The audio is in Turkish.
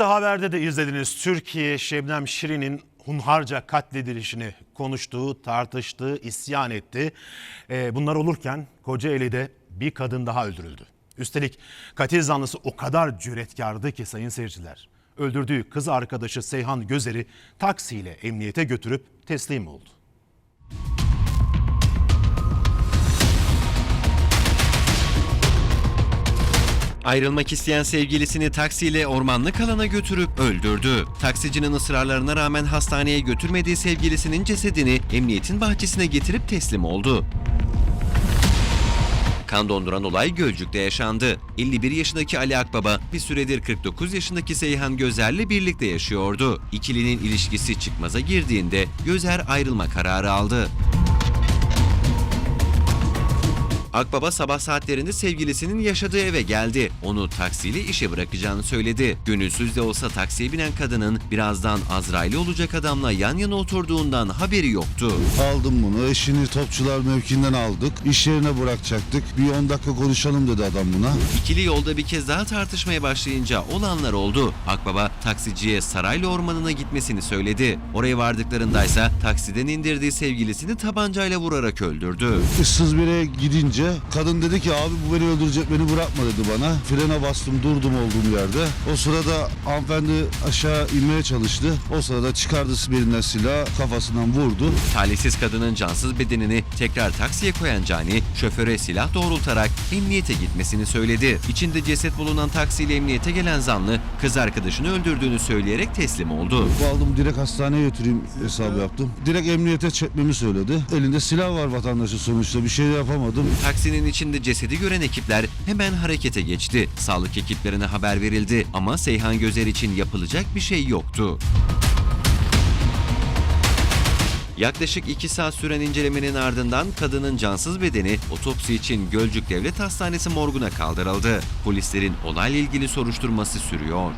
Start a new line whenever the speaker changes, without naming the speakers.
İşte haberde de izlediniz. Türkiye Şebnem Şirin'in hunharca katledilişini konuştuğu, tartıştığı, isyan etti. Ee, bunlar olurken Kocaeli'de bir kadın daha öldürüldü. Üstelik katil zanlısı o kadar cüretkardı ki sayın seyirciler. Öldürdüğü kız arkadaşı Seyhan Gözer'i taksiyle emniyete götürüp teslim oldu.
Ayrılmak isteyen sevgilisini taksiyle ormanlık alana götürüp öldürdü. Taksicinin ısrarlarına rağmen hastaneye götürmediği sevgilisinin cesedini emniyetin bahçesine getirip teslim oldu. Kan donduran olay Gölcük'te yaşandı. 51 yaşındaki Ali Akbaba bir süredir 49 yaşındaki Seyhan Gözer'le birlikte yaşıyordu. İkilinin ilişkisi çıkmaza girdiğinde Gözer ayrılma kararı aldı. Akbaba sabah saatlerinde sevgilisinin yaşadığı eve geldi. Onu taksiyle işe bırakacağını söyledi. Gönülsüz de olsa taksiye binen kadının birazdan Azrail'i olacak adamla yan yana oturduğundan haberi yoktu.
Aldım bunu. Eşini topçular mevkiinden aldık. İş yerine bırakacaktık. Bir 10 dakika konuşalım dedi adam buna.
İkili yolda bir kez daha tartışmaya başlayınca olanlar oldu. Akbaba taksiciye Saraylı Ormanı'na gitmesini söyledi. Oraya vardıklarındaysa taksiden indirdiği sevgilisini tabancayla vurarak öldürdü.
Issız bir yere gidince kadın dedi ki abi bu beni öldürecek beni bırakma dedi bana. Frene bastım durdum olduğum yerde. O sırada hanımefendi aşağı inmeye çalıştı. O sırada çıkardı belinden silah kafasından vurdu.
Talihsiz kadının cansız bedenini tekrar taksiye koyan Cani, şoföre silah doğrultarak emniyete gitmesini söyledi. İçinde ceset bulunan taksiyle emniyete gelen zanlı, kız arkadaşını öldürdüğünü söyleyerek teslim oldu.
Bu aldım direkt hastaneye götüreyim hesabı yaptım. Direkt emniyete çekmemi söyledi. Elinde silah var vatandaşın sonuçta bir şey de yapamadım.
Taksinin içinde cesedi gören ekipler hemen harekete geçti. Sağlık ekiplerine haber verildi ama Seyhan Gözer için yapılacak bir şey yoktu. Yaklaşık 2 saat süren incelemenin ardından kadının cansız bedeni otopsi için Gölcük Devlet Hastanesi morguna kaldırıldı. Polislerin olayla ilgili soruşturması sürüyor.